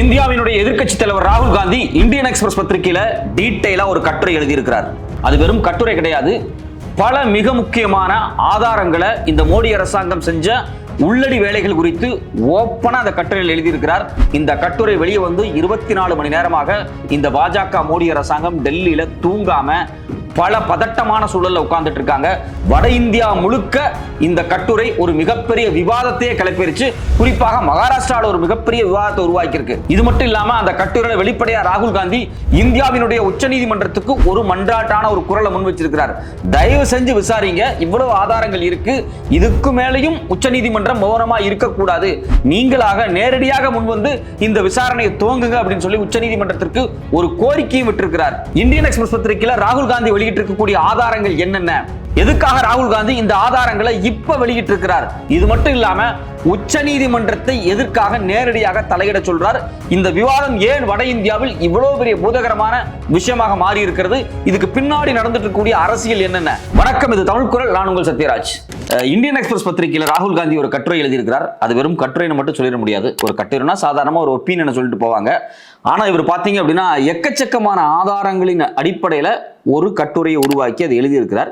இந்தியாவினுடைய எதிர்க்கட்சி தலைவர் ராகுல் காந்தி இந்தியன் எக்ஸ்பிரஸ் பத்திரிகையில டீட்டெயிலா ஒரு கட்டுரை எழுதியிருக்கிறார். அது வெறும் கட்டுரை கிடையாது. பல மிக முக்கியமான ஆதாரங்களை இந்த மோடி அரசாங்கம் செஞ்ச உள்ளடி வேலைகள் குறித்து ஓப்பனா அந்த கட்டுரையில் எழுதியிருக்கிறார். இந்த கட்டுரை வெளியே வந்து இருபத்தி நாலு மணி நேரமாக இந்த பாஜக மோடி அரசாங்கம் டெல்லியில தூங்காம பல பதட்டமான சூழல்ல உட்கார்ந்துட்டு இருக்காங்க. வட இந்தியா முழுக்க இந்த கட்டுரை ஒரு மிகப்பெரிய விவாதத்தையே கிளப்பிருச்சு. குறிப்பாக மகாராஷ்டிராவில் ஒரு மிகப்பெரிய விவாதத்தை உருவாக்கியிருக்கு. இது மட்டும் இல்லாம அந்த கட்டுரையில வெளிப்படையா ராகுல் காந்தி இந்தியாவினுடைய உச்சநீதிமன்றத்துக்கு ஒரு மன்றாட்டான ஒரு குரலை முன் வச்சிருக்கிறார். தயவு செஞ்சு விசாரிங்க. இவ்வளவு ஆதாரங்கள் இருக்கு. இதுக்கு மேலையும் உச்சநீதிமன்றம் மௌனமா இருக்கக்கூடாது. நீங்களாக நேரடியாக முன்வந்து இந்த விசாரணையை துவங்குங்க அப்படின்னு சொல்லி உச்சநீதிமன்றத்திற்கு ஒரு கோரிக்கையும் விட்டிருக்கிறார். இந்தியன் எக்ஸ்பிரஸ் பத்திரிகையில ராகுல் காந்தி வெளியே வெளியிட்டு இருக்கக்கூடிய ஆதாரங்கள் என்னென்ன? எதுக்காக ராகுல் காந்தி இந்த ஆதாரங்களை இப்ப வெளியிட்டு இருக்கிறார் இது மட்டும் இல்லாம உச்ச நீதிமன்றத்தை எதற்காக நேரடியாக தலையிட சொல்றார்? இந்த விவாதம் ஏன் வட இந்தியாவில் இவ்வளவு பெரிய பூதகரமான விஷயமாக மாறி இருக்கிறது இதுக்கு பின்னாடி நடந்துட்டு இருக்கக்கூடிய அரசியல் என்னென்ன? வணக்கம் இது தமிழ் குரல். நான் உங்கள் சத்யராஜ். இந்தியன் எக்ஸ்பிரஸ் பத்திரிகையில் ராகுல் காந்தி ஒரு கட்டுரை எழுதியிருக்கிறார். அது வெறும் கட்டுரைன்னு மட்டும் சொல்லிட முடியாது. ஒரு கட்டுரைனா சாதாரணமா ஒரு ஒப்பீனியனை சொல்லிட்டு போவாங்க. ஆனால் இவர் பார்த்தீங்க அப்படின்னா எக்கச்சக்கமான ஆதாரங்களின் அடிப்படையில் ஒரு கட்டுரையை உருவாக்கி அதை எழுதியிருக்கிறார்.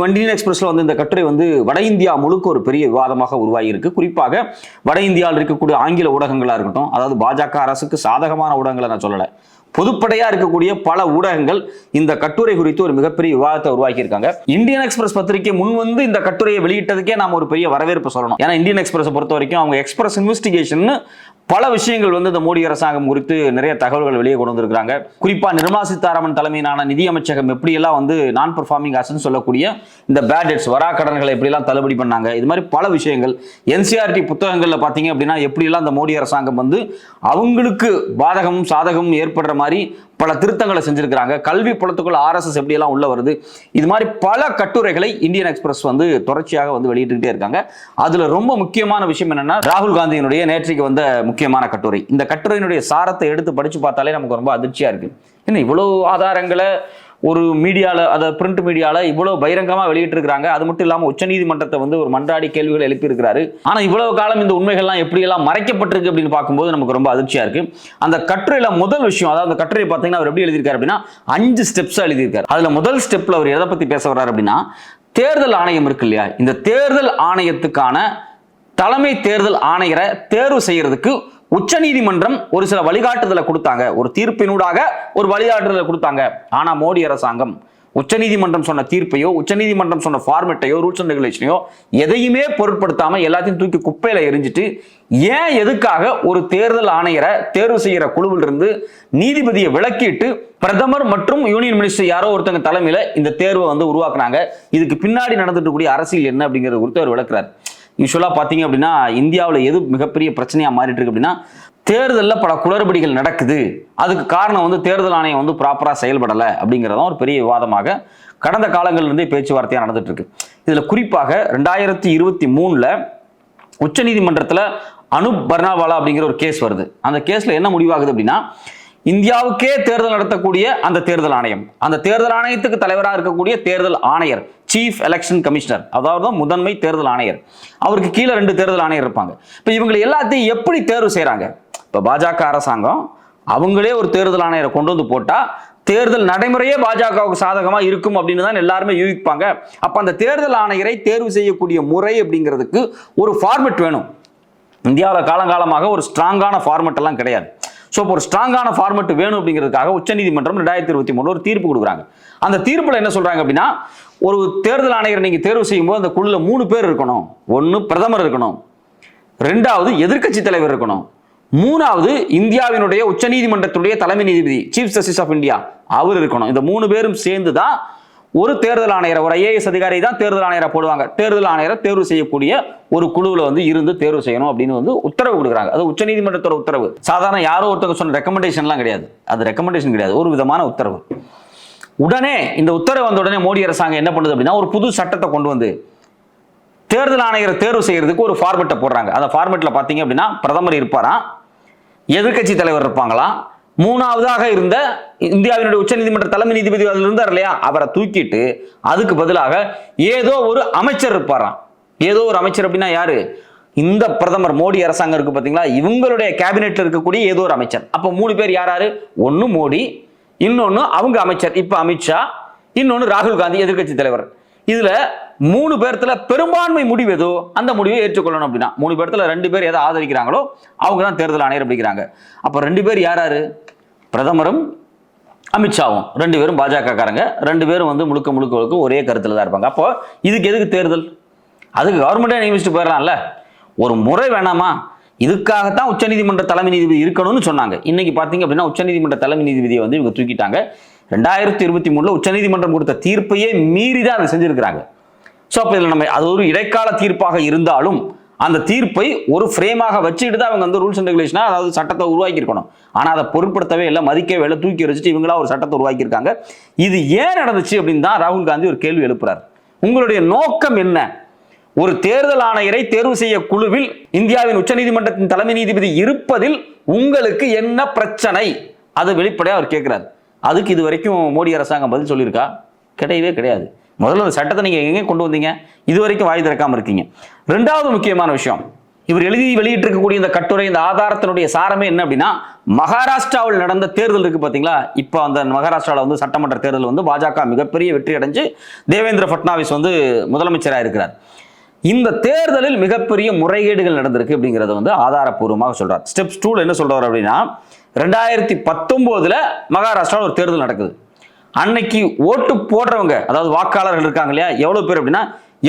வண்டியன் எக்ஸ்பிரஸில் வந்து இந்த கட்டுரை வந்து வட இந்தியா முழுக்க ஒரு பெரிய விவாதமாக உருவாகியிருக்கு. குறிப்பாக வட இந்தியாவில் இருக்கக்கூடிய ஆங்கில ஊடகங்களாக இருக்கட்டும் அதாவது பாஜக அரசுக்கு சாதகமான ஊடகங்களை நான் சொல்லலை. பொதுப்படையாக இருக்கக்கூடிய பல ஊடகங்கள் இந்த கட்டுரை குறித்து ஒரு மிகப்பெரிய விவாதத்தை உருவாக்கியிருக்காங்க. இந்தியன் எக்ஸ்பிரஸ் பத்திரிகை முன் வந்து இந்த கட்டுரையை வெளியிட்டதுக்கே நாம் ஒரு பெரிய வரவேற்பு சொல்லணும். ஏன்னா இந்தியன் எக்ஸ்பிரஸை பொறுத்த வரைக்கும் அவங்க எக்ஸ்பிரஸ் இன்வெஸ்டிகேஷன் பல விஷயங்கள் வந்து இந்த மோடி அரசாங்கம் குறித்து நிறைய தகவல்கள் வெளியே கொண்டு வந்திருக்காங்க குறிப்பா நிர்மலா சீதாராமன் தலைமையிலான நிதி அமைச்சகம் எப்படியெல்லாம் வந்து நான் பெர்ஃபார்மிங் ஆசன் சொல்லக்கூடிய இந்த பேடெட்ஸ் வரா கடன்களை எப்படியெல்லாம் தள்ளுபடி பண்ணாங்க. இது மாதிரி பல விஷயங்கள். என்சிஆர்டி புத்தகங்களில் பார்த்தீங்க அப்படின்னா எப்படியெல்லாம் இந்த மோடி அரசாங்கம் வந்து அவங்களுக்கு பாதகமும் சாதகமும் ஏற்படுற மாதிரி பல திருத்தங்களை செஞ்சிருக்கிறாங்க. கல்வி புலத்துக்குள்ள ஆர்எஸ்எஸ் எப்படியெல்லாம் உள்ள வருது? இது மாதிரி பல கட்டுரைகளை இந்தியன் எக்ஸ்பிரஸ் வந்து தொடர்ச்சியாக வந்து வெளியிட்டுக்கிட்டே இருக்காங்க. அதுல ரொம்ப முக்கியமான விஷயம் என்னன்னா ராகுல் காந்தியினுடைய நேற்றைக்கு வந்த முக்கியமான கட்டுரை. இந்த கட்டுரையினுடைய சாரத்தை எடுத்து படிச்சு பார்த்தாலே நமக்கு ரொம்ப அதிர்ச்சியா இருக்கு. என்ன இவ்வளவு ஆதாரங்களை ஒரு மீடியால அதை பிரிண்ட் மீடியால இவ்வளவு பகிரங்கமா வெளியிட்டு இருக்காங்க அது மட்டும் இல்லாம உச்சநீதிமன்றத்தை வந்து ஒரு மன்றாடி கேள்விகள் எழுப்பியிருக்கிறாரு. ஆனால் ஆனா இவ்வளவு காலம் இந்த உண்மைகள்லாம் எப்படி எல்லாம் மறைக்கப்பட்டிருக்கு அப்படின்னு பார்க்கும்போது நமக்கு ரொம்ப அதிர்ச்சியா இருக்கு. அந்த கட்டுரையில முதல் விஷயம் அதாவது அந்த கட்டுரை பார்த்தீங்கன்னா அவர் எப்படி எழுதியிருக்காரு அப்படின்னா அஞ்சு ஸ்டெப்ஸ் எழுதியிருக்காரு. அதுல முதல் ஸ்டெப்ல அவர் எதை பத்தி பேச வர்றாரு அப்படின்னா தேர்தல் ஆணையம் இருக்கு இல்லையா? இந்த தேர்தல் ஆணையத்துக்கான தலைமை தேர்தல் ஆணையரை தேர்வு உச்ச உச்சநீதிமன்றம் ஒரு சில வழிகாட்டுதலை கொடுத்தாங்க. ஒரு தீர்ப்பினூடாக ஒரு வழிகாட்டுதலை கொடுத்தாங்க. ஆனா மோடி அரசாங்கம் உச்சநீதிமன்றம் சொன்ன தீர்ப்பையோ உச்சநீதிமன்றம் சொன்ன ஃபார்மெட்டையோ ரூல்ஸ் அண்ட் ரெகுலேஷனையோ எதையுமே பொருட்படுத்தாம எல்லாத்தையும் தூக்கி குப்பையில எரிஞ்சிட்டு ஏன் எதுக்காக ஒரு தேர்தல் ஆணையரை தேர்வு செய்யற குழுவில் இருந்து நீதிபதியை விளக்கிட்டு பிரதமர் மற்றும் யூனியன் மினிஸ்டர் யாரோ ஒருத்தங்க தலைமையில இந்த தேர்வை வந்து உருவாக்குனாங்க. இதுக்கு பின்னாடி நடந்துட்டு கூடிய அரசியல் என்ன அப்படிங்கறது குறித்து அவர் விளக்குறாரு. யூஸ்வலாக பார்த்தீங்க அப்படின்னா இந்தியாவில் எது மிகப்பெரிய பிரச்சனையாக மாறிட்டு இருக்கு அப்படின்னா தேர்தலில் பல குளறுபடிகள் நடக்குது. அதுக்கு காரணம் வந்து தேர்தல் ஆணையம் வந்து ப்ராப்பராக செயல்படலை அப்படிங்கிறதான் ஒரு பெரிய விவாதமாக கடந்த காலங்கள்லேருந்தே பேச்சுவார்த்தையாக நடந்துட்டு இருக்கு இதில் குறிப்பாக ரெண்டாயிரத்தி இருபத்தி மூணில் உச்சநீதிமன்றத்தில் அனுப் பர்னாவாலா அப்படிங்கிற ஒரு கேஸ் வருது. அந்த கேஸில் என்ன முடிவாகுது அப்படின்னா இந்தியாவுக்கே தேர்தல் நடத்தக்கூடிய அந்த தேர்தல் ஆணையம். அந்த தேர்தல் ஆணையத்துக்கு தலைவராக இருக்கக்கூடிய தேர்தல் ஆணையர் சீஃப் எலெக்ஷன் கமிஷனர் அதாவது முதன்மை தேர்தல் ஆணையர். அவருக்கு கீழே ரெண்டு தேர்தல் ஆணையர் இருப்பாங்க. இப்போ இவங்களை எல்லாத்தையும் எப்படி தேர்வு செய்கிறாங்க இப்போ பாஜக அரசாங்கம் அவங்களே ஒரு தேர்தல் ஆணையரை கொண்டு வந்து போட்டால் தேர்தல் நடைமுறையே பாஜகவுக்கு சாதகமாக இருக்கும் அப்படின்னு தான் எல்லாருமே யூகிப்பாங்க. அப்போ அந்த தேர்தல் ஆணையரை தேர்வு செய்யக்கூடிய முறை அப்படிங்கிறதுக்கு ஒரு ஃபார்மெட் வேணும். இந்தியாவில் காலங்காலமாக ஒரு ஸ்ட்ராங்கான ஃபார்மெட் எல்லாம் கிடையாது. ஸோ இப்போ ஒரு ஸ்ட்ராங்கான ஃபார்மெட் வேணும் அப்படிங்கிறதுக்காக உச்சநீதிமன்றம் ரெண்டாயிரத்தி இருபத்தி மூணு ஒரு தீர்ப்பு கொடுக்குறாங்க. அந்த தீர்ப்பில் என்ன சொல்கிறாங்க அப்படின்னா ஒரு தேர்தல் ஆணையர் நீங்க தேர்வு செய்யும்போது அந்த குழுல மூணு பேர் இருக்கணும். ஒன்று பிரதமர் இருக்கணும். ரெண்டாவது எதிர்க்கட்சி தலைவர் இருக்கணும். மூணாவது இந்தியாவினுடைய உச்சநீதிமன்றத்துடைய தலைமை நீதிபதி சீஃப் ஜஸ்டிஸ் ஆஃப் இந்தியா அவர் இருக்கணும். இந்த மூணு பேரும் சேர்ந்து தான் ஒரு தேர்தல் ஆணையரை ஒரு ஐஏஎஸ் அதிகாரி தான் தேர்தல் ஆணையரை போடுவாங்க. தேர்தல் ஆணையரை தேர்வு செய்யக்கூடிய ஒரு குழுவில் வந்து இருந்து தேர்வு செய்யணும் அப்படின்னு வந்து உத்தரவு கொடுக்குறாங்க. அது உச்சநீதிமன்றத்தோட உத்தரவு. சாதாரண யாரோ ஒருத்தவங்க சொன்ன ரெக்கமெண்டேஷன்லாம் கிடையாது. அது ரெக்கமெண்டேஷன் கிடையாது. ஒரு விதமான உத்தரவு. உடனே இந்த உத்தரவு வந்த உடனே மோடி அரசாங்கம் என்ன பண்ணுது அப்படின்னா ஒரு புது சட்டத்தை கொண்டு வந்து தேர்தல் ஆணையரை தேர்வு செய்யறதுக்கு ஒரு ஃபார்மெட்டை போடுறாங்க. அந்த ஃபார்மெட்டில் பார்த்தீங்க அப்படின்னா பிரதமர் இருப்பாராம் எதிர்க்கட்சி தலைவர் இருப்பாங்களாம் மூணாவதாக இருந்த இந்தியாவினுடைய உச்சநீதிமன்ற தலைமை நீதிபதி அதில் இருந்தார் இல்லையா? அவரை தூக்கிட்டு அதுக்கு பதிலாக ஏதோ ஒரு அமைச்சர் இருப்பாராம் ஏதோ ஒரு அமைச்சர் அப்படின்னா யாரு? இந்த பிரதமர் மோடி அரசாங்கம் இருக்கு பார்த்தீங்களா இவங்களுடைய கேபினெட்ல இருக்கக்கூடிய ஏதோ ஒரு அமைச்சர். அப்போ மூணு பேர் யாராரு ஒன்று மோடி இன்னொன்று அவங்க அமைச்சர் இப்போ அமித்ஷா இன்னொன்று ராகுல் காந்தி எதிர்க்கட்சி தலைவர். இதுல மூணு பேர்த்துல பெரும்பான்மை முடிவு ஏதோ அந்த முடிவை ஏற்றுக்கொள்ளணும் அப்படின்னா. மூணு பேர்த்துல ரெண்டு பேர் எதை ஆதரிக்கிறாங்களோ அவங்க தான் தேர்தல் ஆணையர் அப்படிங்கிறாங்க. அப்போ ரெண்டு பேர் யாராரு? பிரதமரும் அமித்ஷாவும். ரெண்டு பேரும் பாஜகக்காரங்க. ரெண்டு பேரும் வந்து முழுக்க முழுக்க முழுக்க ஒரே கருத்தில் தான் இருப்பாங்க. அப்போ இதுக்கு எதுக்கு தேர்தல்? அதுக்கு கவர்மெண்டே நியமிச்சுட்டு போயிடலாம்ல. ஒரு முறை வேணாமா? இதுக்காகத்தான் உச்சநீதிமன்ற தலைமை நீதிபதி இருக்கணும்னு சொன்னாங்க. இன்னைக்கு பார்த்தீங்க அப்படின்னா உச்சநீதிமன்ற தலைமை நீதிபதியை வந்து இவங்க தூக்கிட்டாங்க. ரெண்டாயிரத்தி இருபத்தி மூணுல உச்சநீதிமன்றம் கொடுத்த தீர்ப்பையே மீறி தான் அதை செஞ்சிருக்கிறாங்க. ஸோ அப்போ இதில் நம்ம அது ஒரு இடைக்கால தீர்ப்பாக இருந்தாலும் அந்த தீர்ப்பை ஒரு ஃப்ரேமாக வச்சுக்கிட்டு தான் அவங்க வந்து ரூல்ஸ் அண்ட் ரெகுலேஷனாக அதாவது சட்டத்தை உருவாக்கியிருக்கணும் ஆனால் அதை பொருட்படுத்தவே இல்லை மதிக்கவே இல்லை தூக்கி வச்சுட்டு இவங்களா ஒரு சட்டத்தை உருவாக்கியிருக்காங்க. இது ஏன் நடந்துச்சு அப்படின்னு தான் ராகுல் காந்தி ஒரு கேள்வி எழுப்புறாரு. உங்களுடைய நோக்கம் என்ன? ஒரு தேர்தல் ஆணையரை தேர்வு செய்ய குழுவில் இந்தியாவின் உச்சநீதிமன்றத்தின் தலைமை நீதிபதி இருப்பதில் உங்களுக்கு என்ன பிரச்சனை? அது வெளிப்படையாக அவர் கேட்குறாரு அதுக்கு இது வரைக்கும் மோடி அரசாங்கம் பதில் சொல்லியிருக்கா? கிடையவே கிடையாது. முதல்ல அந்த சட்டத்தை நீங்கள் எங்கே கொண்டு வந்தீங்க? இது வரைக்கும் வாய் திறக்காம இருக்கீங்க. ரெண்டாவது முக்கியமான விஷயம் இவர் எழுதி வெளியிட்டிருக்கக்கூடிய இந்த கட்டுரை இந்த ஆதாரத்தினுடைய சாரமே என்ன அப்படின்னா மகாராஷ்டிராவில் நடந்த தேர்தல் இருக்கு பார்த்தீங்களா இப்போ அந்த மகாராஷ்டிராவில் வந்து சட்டமன்ற தேர்தல் வந்து பாஜக மிகப்பெரிய வெற்றி அடைஞ்சு தேவேந்திர பட்னாவிஸ் வந்து முதலமைச்சராக இருக்கிறார். இந்த தேர்தலில் மிகப்பெரிய முறைகேடுகள் நடந்திருக்கு அப்படிங்கிறத வந்து ஆதாரப்பூர்வமாக சொல்றார். ஸ்டெப்ஸ் டூல என்ன சொல்கிறார் அப்படின்னா ரெண்டாயிரத்தி பத்தொன்பதுல மகாராஷ்டிராவில் ஒரு தேர்தல் நடக்குது. அன்னைக்கு ஓட்டு போடுறவங்க அதாவது வாக்காளர்கள் இருக்காங்க இல்லையா எவ்வளவு பேர் அப்படின்னா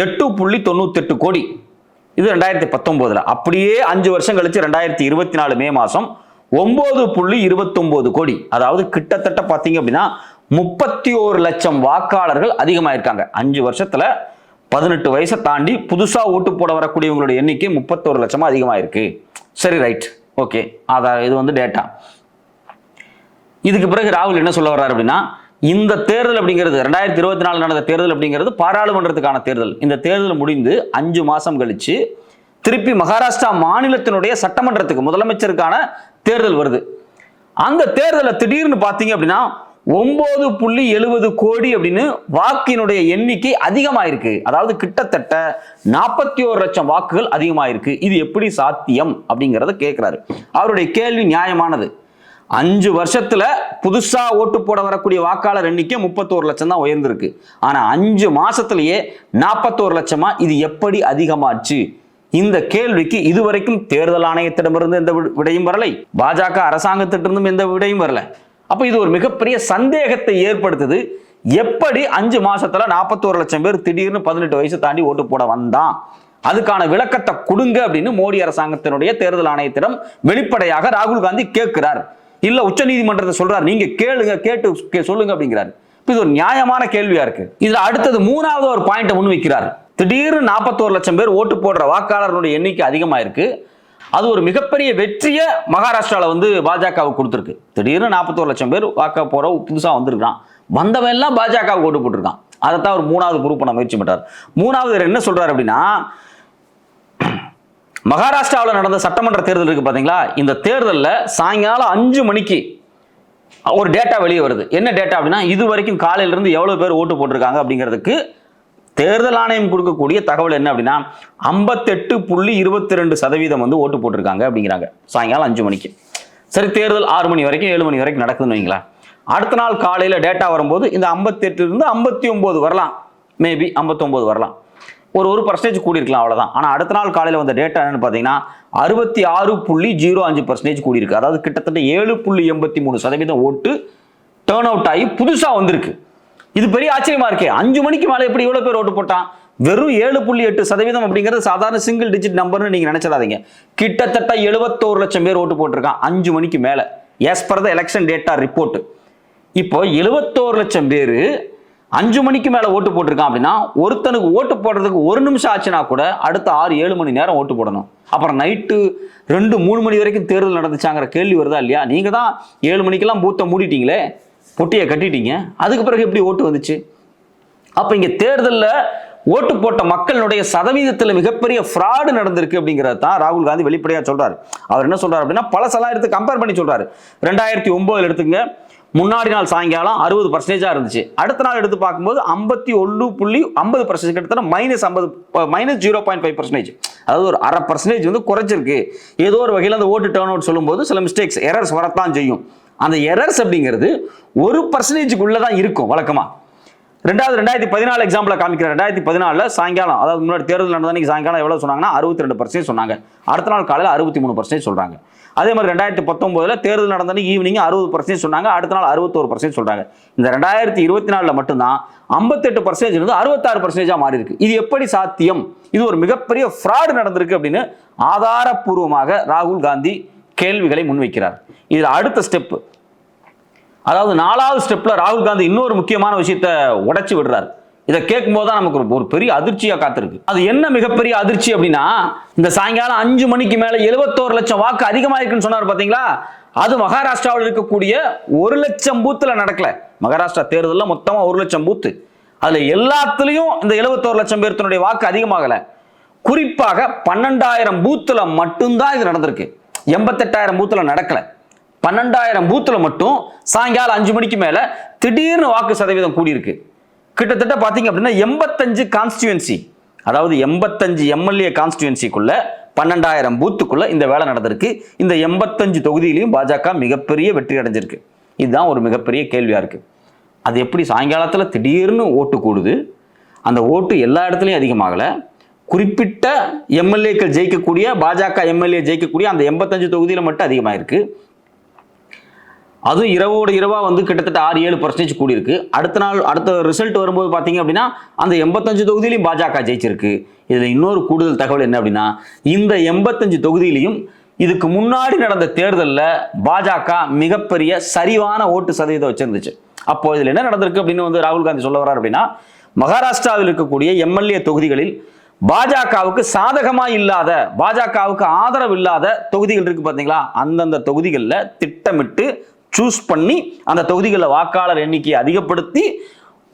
எட்டு புள்ளி தொண்ணூத்தெட்டு கோடி. இது ரெண்டாயிரத்தி பத்தொன்பதுல அப்படியே அஞ்சு வருஷம் கழிச்சு ரெண்டாயிரத்தி இருபத்தி நாலு மே மாசம் ஒன்பது புள்ளி இருபத்தொன்பது கோடி. அதாவது கிட்டத்தட்ட பார்த்தீங்க அப்படின்னா முப்பத்தி ஒரு லட்சம் வாக்காளர்கள் அதிகமாயிருக்காங்க. அஞ்சு வருஷத்துல பதினெட்டு வயசை தாண்டி புதுசாக ஓட்டு போட வரக்கூடியவங்களுடைய எண்ணிக்கை முப்பத்தோரு அதிகமாக இருக்கு சரி ரைட் ஓகே அதான் இது வந்து டேட்டா இதுக்கு பிறகு ராகுல் என்ன சொல்ல வர்றாரு அப்படின்னா இந்த தேர்தல் அப்படிங்கிறது ரெண்டாயிரத்தி இருபத்தி நாலு நடந்த தேர்தல் அப்படிங்கிறது பாராளுமன்றத்துக்கான தேர்தல். இந்த தேர்தல் முடிந்து அஞ்சு மாசம் கழிச்சு திருப்பி மகாராஷ்டிரா மாநிலத்தினுடைய சட்டமன்றத்துக்கு முதலமைச்சருக்கான தேர்தல் வருது. அந்த தேர்தலை திடீர்னு பார்த்தீங்க அப்படின்னா ஒன்பது புள்ளி எழுபது கோடி அப்படின்னு வாக்கினுடைய எண்ணிக்கை அதிகமாயிருக்கு. அதாவது கிட்டத்தட்ட நாற்பத்தி ஒரு லட்சம் வாக்குகள் அதிகமாயிருக்கு. இது எப்படி சாத்தியம் அப்படிங்கிறத கேட்கிறாரு அவருடைய கேள்வி நியாயமானது. அஞ்சு வருஷத்துல புதுசா ஓட்டு போட வரக்கூடிய வாக்காளர் எண்ணிக்கை முப்பத்தோரு லட்சம் தான் உயர்ந்திருக்கு. ஆனா அஞ்சு மாசத்திலேயே நாற்பத்தோரு லட்சமா இது எப்படி அதிகமாச்சு? இந்த கேள்விக்கு இதுவரைக்கும் தேர்தல் ஆணையத்திடமிருந்து எந்த விடையும் வரலை. பாஜக அரசாங்கத்திட்டிருந்தும் எந்த விடையும் வரல. அப்போ இது ஒரு மிகப்பெரிய சந்தேகத்தை ஏற்படுத்துது. எப்படி அஞ்சு மாசத்துல நாற்பத்தோரு லட்சம் பேர் திடீர்னு பதினெட்டு வயசு தாண்டி ஓட்டு போட வந்தான்? அதுக்கான விளக்கத்தை கொடுங்க அப்படின்னு மோடி அரசாங்கத்தினுடைய தேர்தல் ஆணையத்திடம் வெளிப்படையாக ராகுல் காந்தி கேட்கிறார். இல்ல உச்ச நீதிமன்றத்தை சொல்றார். நீங்க கேளுங்க கேட்டு கே- சொல்லுங்க அப்படிங்கிறார். இது ஒரு நியாயமான கேள்வியா இருக்கு. இதுல அடுத்தது மூணாவது ஒரு பாயிண்ட் முன்வைக்கிறார். திடீர்னு நாற்பத்தோரு லட்சம் பேர் ஓட்டு போடுற வாக்காளர்களுடைய எண்ணிக்கை அதிகமாயிருக்கு. அது ஒரு மிகப்பெரிய வெற்றியை மகாராஷ்டிராவில் வந்து பாஜகவுக்கு கொடுத்துருக்கு. திடீர்னு நாற்பத்தோரு லட்சம் பேர் வாக்க போற புதுசாக வந்திருக்கான் வந்தவன் எல்லாம் பாஜகவுக்கு ஓட்டு போட்டிருக்கான். அதைத்தான் ஒரு மூணாவது ப்ரூவ் பண்ண முயற்சி பண்றார். மூணாவது என்ன சொல்றாரு அப்படின்னா மகாராஷ்டிராவில் நடந்த சட்டமன்ற தேர்தல் இருக்கு பாத்தீங்களா? இந்த தேர்தலில் சாயங்காலம் அஞ்சு மணிக்கு ஒரு டேட்டா வெளியே வருது. என்ன டேட்டா அப்படின்னா இது வரைக்கும் காலையிலேருந்து எவ்வளோ எவ்வளவு பேர் ஓட்டு போட்டிருக்காங்க அப்படிங்கிறதுக்கு தேர்தல் ஆணையம் கொடுக்கக்கூடிய தகவல் என்ன அப்படின்னா ஐம்பத்தெட்டு புள்ளி இருபத்தி ரெண்டு சதவீதம் வந்து ஓட்டு போட்டிருக்காங்க அப்படிங்கிறாங்க. சாயங்காலம் அஞ்சு மணிக்கு. சரி தேர்தல் ஆறு மணி வரைக்கும் ஏழு மணி வரைக்கும் நடக்குதுன்னு வைங்களேன். அடுத்த நாள் காலையில் டேட்டா வரும்போது இந்த ஐம்பத்தெட்டுலேருந்து ஐம்பத்தி ஒம்பது வரலாம். மேபி ஐம்பத்தொம்போது வரலாம். ஒரு ஒரு பர்சன்டேஜ் கூடியிருக்கலாம் அவ்வளோதான் ஆனால் அடுத்த நாள் காலையில் வந்த டேட்டா என்னன்னு பார்த்தீங்கன்னா அறுபத்தி ஆறு புள்ளி ஜீரோ அஞ்சு பர்சன்டேஜ் கூடியிருக்கு. அதாவது கிட்டத்தட்ட ஏழு புள்ளி எண்பத்தி மூணு சதவீதம் ஓட்டு டேர்ன் அவுட் ஆகி புதுசாக வந்திருக்கு. இது பெரிய ஆச்சரியமா இருக்கே. அஞ்சு மணிக்கு மேலே எப்படி இவ்வளோ பேர் ஓட்டு போட்டான்? வெறும் ஏழு புள்ளி எட்டு சதவீதம் அப்படிங்கிறது சாதாரண சிங்கிள் டிஜிட் நம்பர்னு நீங்க நினைச்சிடாதீங்க. கிட்டத்தட்ட எழுபத்தோரு லட்சம் பேர் ஓட்டு போட்டிருக்கான் அஞ்சு மணிக்கு மேல. As per the election data report இப்போ எழுபத்தோரு லட்சம் பேர் அஞ்சு மணிக்கு மேல ஓட்டு போட்டிருக்கான் அப்படின்னா ஒருத்தனுக்கு ஓட்டு போடுறதுக்கு ஒரு நிமிஷம் ஆச்சுன்னா கூட அடுத்த ஆறு ஏழு மணி நேரம் ஓட்டு போடணும். அப்புறம் நைட்டு ரெண்டு மூணு மணி வரைக்கும் தேர்தல் நடந்துச்சாங்கிற கேள்வி வருதா இல்லையா? நீங்க தான் ஏழு மணிக்கெல்லாம் பூத்தை மூடிட்டீங்களே. பொட்டியை கட்டிட்டீங்க. அதுக்கு பிறகு எப்படி ஓட்டு வந்துச்சு? அப்போ இங்கே தேர்தலில் ஓட்டு போட்ட மக்களுடைய சதவீதத்தில் மிகப்பெரிய ஃப்ராடு நடந்திருக்கு அப்படிங்கிறது தான் ராகுல் காந்தி வெளிப்படையாக சொல்கிறார் அவர் என்ன சொல்கிறார் அப்படின்னா பழசெல்லாம் எடுத்து கம்பேர் பண்ணி சொல்கிறார் ரெண்டாயிரத்தி ஒம்போதில் எடுத்துங்க. முன்னாடி நாள் சாயங்காலம் அறுபது பர்சன்டேஜாக இருந்துச்சு. அடுத்த நாள் எடுத்து பார்க்கும்போது ஐம்பத்தி ஒன்று புள்ளி ஐம்பது பர்சன்டேஜ் கிட்டத்தட்ட மைனஸ் ஐம்பது minus zero point five percentage அதாவது ஒரு அரை பர்சன்டேஜ் வந்து குறைச்சிருக்கு ஏதோ ஒரு வகையில் அந்த ஓட்டு டேர்ன் அவுட் சொல்லும்போது சில மிஸ்டேக்ஸ் எரர்ஸ் வரத்தான் செய்யும். அந்த எரர்ஸ் அப்படிங்கிறது ஒரு பர்சன்டேஜுக்குள்ளே தான் இருக்கும் வழக்கமாக ரெண்டாவது ரெண்டாயிரத்தி பதினாலு எக்ஸாம்பிள் காமிக்கிறேன். ரெண்டாயிரத்தி பதினாலில் சாயங்காலம் அதாவது முன்னாடி தேர்தல் நடந்தன்னைக்கு சாயங்காலம் எவ்வளோ சொன்னாங்கன்னா அறுபத்தி ரெண்டு பர்சன்டேஜ் சொன்னாங்க. அடுத்த நாள் காலையில் அறுபத்தி மூணு பர்சன்டேஜ் சொல்கிறாங்க அதே மாதிரி ரெண்டாயிரத்தி பத்தொம்போதில் தேர்தல் நடந்தன்னைக்கு ஈவினிங் அறுபது பர்சன்டேஜ் சொன்னாங்க அடுத்த நாள் அறுபத்தோரு பர்சன்டேஜ் சொல்கிறாங்க இந்த ரெண்டாயிரத்தி இருபத்தி நாலில் மட்டும்தான் ஐம்பத்தெட்டு பர்சன்டேஜ் இருந்து அறுபத்தாறு பர்சன்டேஜாக மாறி இருக்கு. இது எப்படி சாத்தியம்? இது ஒரு மிகப்பெரிய ஃப்ராடு நடந்திருக்கு அப்படின்னு ஆதாரப்பூர்வமாக ராகுல் காந்தி கேள்விகளை முன்வைக்கிறார். இதில் அடுத்த ஸ்டெப் அதாவது நாலாவது ஸ்டெப்பில் ராகுல் காந்தி இன்னொரு முக்கியமான விஷயத்தை உடச்சி விடுறாரு. இதை கேட்கும்போது தான் நமக்கு ஒரு- ஒரு பெரிய அதிர்ச்சியாக காத்திருக்கு. அது என்ன மிகப்பெரிய அதிர்ச்சி அப்படின்னா இந்த சாயங்காலம் அஞ்சு மணிக்கு மேலே எழுபத்தோரு லட்சம் வாக்கு அதிகமாயிருக்குன்னு சொன்னார் பார்த்தீங்களா அது மகாராஷ்டிராவில் இருக்கக்கூடிய ஒரு லட்சம் பூத்தில் நடக்கல. மகாராஷ்டிரா தேர்தலில் மொத்தமாக ஒரு லட்சம் பூத்து. அதில் எல்லாத்துலேயும் இந்த எழுபத்தோரு லட்சம் பேர்த்தினுடைய வாக்கு அதிகமாகலை. குறிப்பாக பன்னெண்டாயிரம் பூத்தில் மட்டும்தான் இது நடந்திருக்கு. எண்பத்தெட்டாயிரம் பூத்தில் நடக்கலை. பன்னெண்டாயிரம் பூத்தில் மட்டும் சாயங்காலம் அஞ்சு மணிக்கு மேலே திடீர்னு வாக்கு சதவீதம் கூடியிருக்கு. கிட்டத்தட்ட பார்த்தீங்க அப்படின்னா எண்பத்தஞ்சு கான்ஸ்டியூன்சி அதாவது எண்பத்தஞ்சு எம்எல்ஏ கான்ஸ்டியூன்சிக்குள்ள பன்னெண்டாயிரம் பூத்துக்குள்ள இந்த வேலை நடந்திருக்கு. இந்த எண்பத்தஞ்சு தொகுதியிலையும் பாஜக மிகப்பெரிய வெற்றி அடைஞ்சிருக்கு. இதுதான் ஒரு மிகப்பெரிய கேள்வியாக இருக்குது அது எப்படி சாயங்காலத்தில் திடீர்னு ஓட்டு கூடுது? அந்த ஓட்டு எல்லா இடத்துலையும் அதிகமாகலை. குறிப்பிட்ட எம்எல்ஏக்கள் ஜெயிக்கக்கூடிய பாஜக எம்எல்ஏ ஜெயிக்கக்கூடிய அந்த எண்பத்தஞ்சு தொகுதியில் மட்டும் அதிகமாயிருக்கு. அதுவும் இரவோடு இரவா வந்து கிட்டத்தட்ட ஆறு ஏழு பர்சன்டேஜ் கூடியிருக்கு. அடுத்த நாள் அடுத்த ரிசல்ட் வரும்போது பார்த்தீங்க அப்படின்னா அந்த எண்பத்தஞ்சு தொகுதியிலையும் பாஜக ஜெயிச்சிருக்கு. இதில் இன்னொரு கூடுதல் தகவல் என்ன அப்படின்னா இந்த எண்பத்தஞ்சு தொகுதியிலையும் இதுக்கு முன்னாடி நடந்த தேர்தலில் பாஜக மிகப்பெரிய சரிவான ஓட்டு சதவீதம் வச்சிருந்துச்சு. அப்போ இதில் என்ன நடந்திருக்கு அப்படின்னு வந்து ராகுல் காந்தி சொல்ல வர்றார் அப்படின்னா மகாராஷ்டிராவில் இருக்கக்கூடிய எம்எல்ஏ தொகுதிகளில் பாஜகவுக்கு சாதகமா இல்லாத பாஜகவுக்கு ஆதரவு இல்லாத தொகுதிகள் இருக்கு பாத்தீங்களா? அந்தந்த தொகுதிகளில் திட்டமிட்டு சூஸ் பண்ணி அந்த தொகுதிகளில் வாக்காளர் எண்ணிக்கையை அதிகப்படுத்தி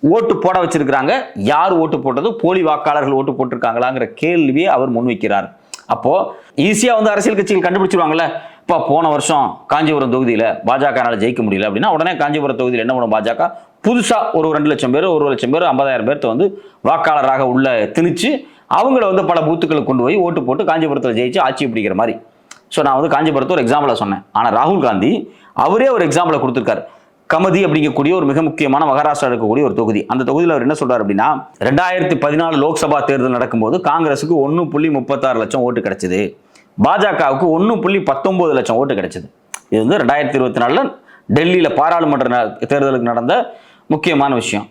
ஓட்டு போட வச்சிருக்கிறாங்க. யார் ஓட்டு போட்டது? போலி வாக்காளர்கள் ஓட்டு போட்டிருக்காங்களாங்கிற கேள்வியை அவர் முன்வைக்கிறார் அப்போ ஈஸியா வந்து அரசியல் கட்சிகள் கண்டுபிடிச்சிருவாங்கல்ல. இப்போ போன வருஷம் காஞ்சிபுரம் தொகுதியில் பாஜகனால ஜெயிக்க முடியல அப்படின்னா உடனே காஞ்சிபுரம் தொகுதியில் என்ன பண்ணும்? பாஜக புதுசா ஒரு ரெண்டு லட்சம் பேர் ஒரு லட்சம் பேர் ஐம்பதாயிரம் பேர்த்த வந்து வாக்காளராக உள்ள திணிச்சு அவங்கள வந்து பல பூத்துக்களை கொண்டு போய் ஓட்டு போட்டு காஞ்சிபுரத்தில் ஜெயிச்சு ஆட்சி பிடிக்கிற மாதிரி. ஸோ நான் வந்து காஞ்சிபுரத்தை ஒரு எக்ஸாம்பிளாக சொன்னேன். ஆனால் ராகுல் காந்தி அவரே ஒரு எக்ஸாம்பிளை கொடுத்துருக்காரு. கமதி அப்படிங்கக்கூடிய ஒரு மிக முக்கியமான மகாராஷ்டிரா இருக்கக்கூடிய ஒரு தொகுதி. அந்த தொகுதியில் அவர் என்ன சொல்றாரு அப்படின்னா ரெண்டாயிரத்தி பதினாலு லோக்சபா தேர்தல் நடக்கும்போது காங்கிரஸுக்கு ஒன்று புள்ளி முப்பத்தாறு லட்சம் ஓட்டு கிடைச்சது. பாஜகவுக்கு ஒன்று புள்ளி பத்தொன்பது லட்சம் ஓட்டு கிடைச்சது. இது வந்து ரெண்டாயிரத்தி இருபத்தி நாலில் டெல்லியில் பாராளுமன்ற ந- தேர்தலுக்கு நடந்த முக்கியமான விஷயம்.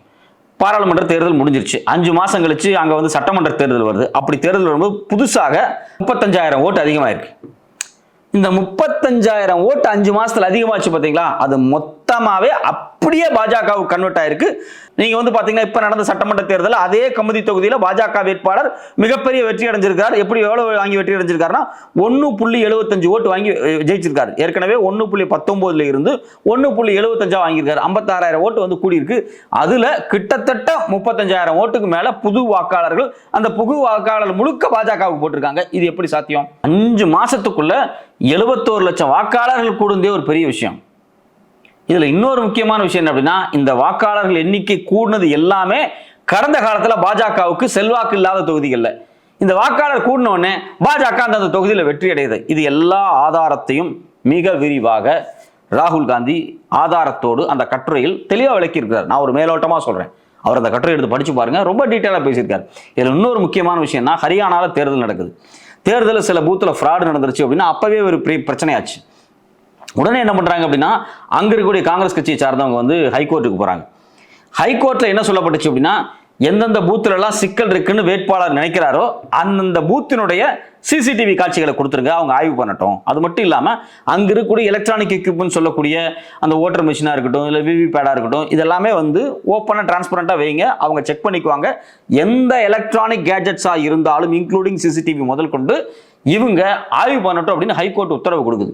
பாராளுமன்ற தேர்தல் முடிஞ்சிருச்சு. அஞ்சு மாதம் கழிச்சு அங்கே வந்து சட்டமன்ற தேர்தல் வருது. அப்படி தேர்தல் வரும்போது புதுசாக முப்பத்தஞ்சாயிரம் ஓட்டு அதிகமாயிருக்கு. இந்த முப்பத்தஞ்சாயிரம் ஓட்டு அஞ்சு மாசத்துல அதிகமாச்சு பாத்தீங்களா? அது மொத்த மொத்தமாவே அப்படியே பாஜகவுக்கு கன்வெர்ட் ஆயிருக்கு. நீங்க வந்து பாத்தீங்கன்னா இப்ப நடந்த சட்டமன்ற தேர்தல் அதே கமிதி தொகுதியில பாஜக வேட்பாளர் மிகப்பெரிய வெற்றி அடைஞ்சிருக்கார். எப்படி எவ்வளவு வாங்கி வெற்றி அடைஞ்சிருக்காருன்னா ஒன்னு புள்ளி எழுபத்தஞ்சு ஓட்டு வாங்கி ஜெயிச்சிருக்காரு. ஏற்கனவே ஒன்னு புள்ளி பத்தொன்பதுல இருந்து ஒன்னு புள்ளி எழுபத்தஞ்சா வாங்கியிருக்காரு. ஐம்பத்தாறாயிரம் ஓட்டு வந்து கூடியிருக்கு. அதுல கிட்டத்தட்ட முப்பத்தஞ்சாயிரம் ஓட்டுக்கு மேல புது வாக்காளர்கள் அந்த புது வாக்காளர் முழுக்க பாஜகவுக்கு போட்டிருக்காங்க. இது எப்படி சாத்தியம்? அஞ்சு மாசத்துக்குள்ள எழுபத்தோரு லட்சம் வாக்காளர்கள் கூடுந்தே ஒரு பெரிய விஷயம். இதில் இன்னொரு முக்கியமான விஷயம் என்ன அப்படின்னா இந்த வாக்காளர்கள் எண்ணிக்கை கூடினது எல்லாமே கடந்த காலத்தில் பாஜகவுக்கு செல்வாக்கு இல்லாத தொகுதிகளில். இந்த வாக்காளர் கூடினோடனே பாஜக அந்த தொகுதியில் வெற்றி அடையுது. இது எல்லா ஆதாரத்தையும் மிக விரிவாக ராகுல் காந்தி ஆதாரத்தோடு அந்த கட்டுரையில் தெளிவாக விளக்கியிருக்கிறார். நான் ஒரு மேலோட்டமாக சொல்கிறேன் அவர் அந்த கட்டுரை எடுத்து படித்து பாருங்கள் ரொம்ப டீட்டெயிலாக பேசியிருக்காரு. இதில் இன்னொரு முக்கியமான விஷயம்னா ஹரியானாவில் தேர்தல் நடக்குது. தேர்தலில் சில பூத்தில் ஃப்ராடு நடந்துருச்சு அப்படின்னா அப்போவே ஒரு பிரச்சனையாச்சு. உடனே என்ன பண்றாங்க அப்படின்னா அங்க இருக்கக்கூடிய காங்கிரஸ் கட்சியை சார்ந்தவங்க வந்து ஹைகோர்ட்டுக்கு போறாங்க. ஹைகோர்ட்ல என்ன சொல்லப்பட்டுச்சு அப்படின்னா எந்தெந்த பூத்துல எல்லாம் சிக்கல் இருக்குன்னு வேட்பாளர் நினைக்கிறாரோ அந்தந்த பூத்தினுடைய சிசிடிவி காட்சிகளை கொடுத்துருங்க அவங்க ஆய்வு பண்ணட்டும். அது மட்டும் இல்லாம அங்க இருக்கக்கூடிய எலக்ட்ரானிக் எக்யூப்மெண்ட் சொல்லக்கூடிய அந்த ஓட்டர் மிஷினா இருக்கட்டும் இல்லை விவிபேடா இருக்கட்டும் இதெல்லாமே வந்து ஓப்பனாக டிரான்ஸ்பரண்டா வைங்க அவங்க செக் பண்ணிக்குவாங்க. எந்த எலக்ட்ரானிக் கேஜெட்ஸா இருந்தாலும் இன்க்ளூடிங் சிசிடிவி முதல் கொண்டு இவங்க ஆய்வு பண்ணட்டும் அப்படின்னு ஹைகோர்ட் உத்தரவு கொடுக்குது.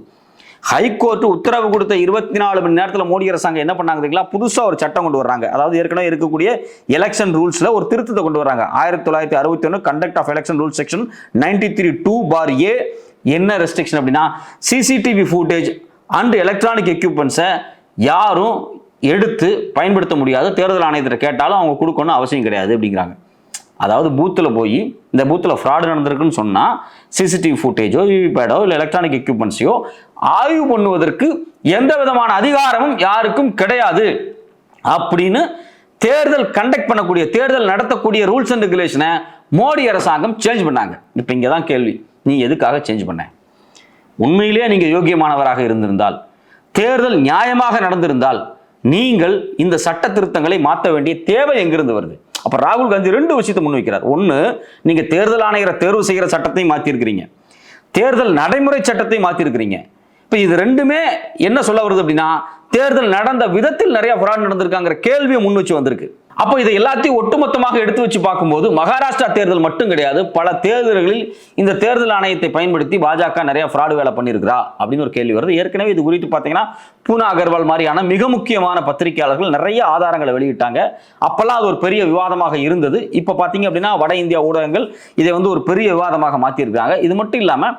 ஹைகோர்ட் உத்தரவு கொடுத்த இருபத்தி நாலு மணி நேரத்தில் மோடி அரசாங்கம் என்ன பண்ணாங்க தெரியுங்களா? புதுசாக ஒரு சட்டம் கொண்டு வர்றாங்க. அதாவது ஏற்கனவே இருக்கக்கூடிய எலெக்ஷன் ரூல்ஸில் ஒரு திருத்தத்தை கொண்டு வராங்க ஆயிரத்தி தொள்ளாயிரத்தி அறுபத்தி ஒன்று conduct of election rule section ninety three two bar A என்ன ரெஸ்ட்ரிக்ஷன் அப்படின்னா சிசிடிவி ஃபுட்டேஜ் அண்ட் எலக்ட்ரானிக் எக்யூப்மெண்ட்ஸை யாரும் எடுத்து பயன்படுத்த முடியாது. தேர்தல் ஆணையத்தில் கேட்டாலும் அவங்க கொடுக்கணும்னு அவசியம் கிடையாது அப்படிங்கிறாங்க. அதாவது பூத்தில் போய் இந்த பூத்தில் ஃப்ராடு நடந்திருக்குன்னு சொன்னால் சிசிடிவி ஃபுட்டேஜோ விவிபேடோ இல்லை எலக்ட்ரானிக் எக்யூப்மெண்ட்ஸையோ ஆய்வு பண்ணுவதற்கு எந்த விதமான அதிகாரமும் யாருக்கும் கிடையாது. அப்படின்னு தேர்தல் கண்டக்ட் பண்ணக்கூடிய தேர்தல் நடத்தக்கூடிய ரூல்ஸ் அண்ட் ரெகுலேஷனை மோடி அரசாங்கம் சேஞ்ச் பண்ணாங்க. இப்போ இங்கே தான் கேள்வி. நீ எதுக்காக சேஞ்ச் பண்ண? உண்மையிலேயே நீங்கள் யோக்கியமானவராக இருந்திருந்தால் தேர்தல் நியாயமாக நடந்திருந்தால் நீங்கள் இந்த சட்ட திருத்தங்களை மாற்ற வேண்டிய தேவை எங்கிருந்து வருது? அப்ப ராகுல் காந்தி ரெண்டு விஷயத்தை முன்வைக்கிறார். ஒன்று நீங்க தேர்தல் ஆணையரை தேர்வு செய்கிற சட்டத்தையும் மாற்றிருக்கிறீங்க தேர்தல் நடைமுறை சட்டத்தையும் மாற்றிருக்கிறீங்க இப்போ இது ரெண்டுமே என்ன சொல்ல வருது அப்படின்னா தேர்தல் நடந்த விதத்தில் நிறைய ஃப்ராட் நடந்திருக்காங்கிற கேள்வியை முன் வச்சு வந்திருக்கு. அப்போ இதை எல்லாத்தையும் ஒட்டுமொத்தமாக எடுத்து வச்சு பார்க்கும்போது மகாராஷ்டிரா தேர்தல் மட்டும் கிடையாது பல தேர்தல்களில் இந்த தேர்தல் ஆணையத்தை பயன்படுத்தி பாஜக நிறைய ஃப்ராடு வேலை பண்ணியிருக்கிறா அப்படின்னு ஒரு கேள்வி வருது. ஏற்கனவே இது குறித்து பார்த்தீங்கன்னா பூனா அகர்வால் மாதிரியான மிக முக்கியமான பத்திரிகையாளர்கள் நிறைய ஆதாரங்களை வெளியிட்டாங்க. அப்போல்லாம் அது ஒரு பெரிய விவாதமாக இருந்தது. இப்போ பார்த்தீங்க அப்படின்னா வட இந்தியா ஊடகங்கள் இதை வந்து ஒரு பெரிய விவாதமாக மாற்றியிருக்காங்க இது மட்டும் இல்லாமல்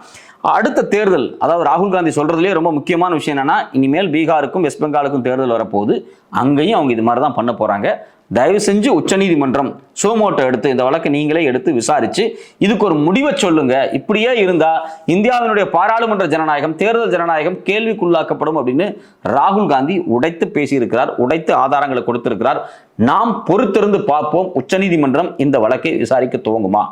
அடுத்த தேர்தல் அதாவது ராகுல் காந்தி சொல்றதுலேயே ரொம்ப முக்கியமான விஷயம் என்னன்னா இனிமேல் பீகாருக்கும் வெஸ்ட் பெங்காலுக்கும் தேர்தல் வரப்போகுது. அங்கேயும் அவங்க இது மாதிரி தான் பண்ண போறாங்க. தயவு செஞ்சு உச்சநீதிமன்றம் சோமோட்டோ எடுத்து இந்த வழக்கை நீங்களே எடுத்து விசாரிச்சு இதுக்கு ஒரு முடிவை சொல்லுங்க. இப்படியே இருந்தா இந்தியாவினுடைய பாராளுமன்ற ஜனநாயகம் தேர்தல் ஜனநாயகம் கேள்விக்குள்ளாக்கப்படும் அப்படின்னு ராகுல் காந்தி உடைத்து பேசியிருக்கிறார் உடைத்து ஆதாரங்களை கொடுத்திருக்கிறார். நாம் பொறுத்திருந்து பார்ப்போம் உச்சநீதிமன்றம் இந்த வழக்கை விசாரிக்க துவங்குமா?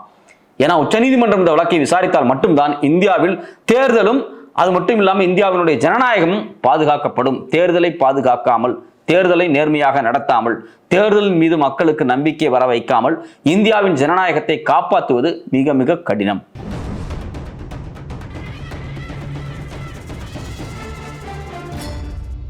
ஏன்னா உச்சநீதிமன்றம் இந்த வழக்கை விசாரித்தால் மட்டும்தான் இந்தியாவில் தேர்தலும் அது மட்டும் இல்லாமல் இந்தியாவினுடைய ஜனநாயகமும் பாதுகாக்கப்படும். தேர்தலை பாதுகாக்காமல் தேர்தலை நேர்மையாக நடத்தாமல் தேர்தலின் மீது மக்களுக்கு நம்பிக்கை வர வைக்காமல் இந்தியாவின் ஜனநாயகத்தை காப்பாற்றுவது மிக மிக கடினம்.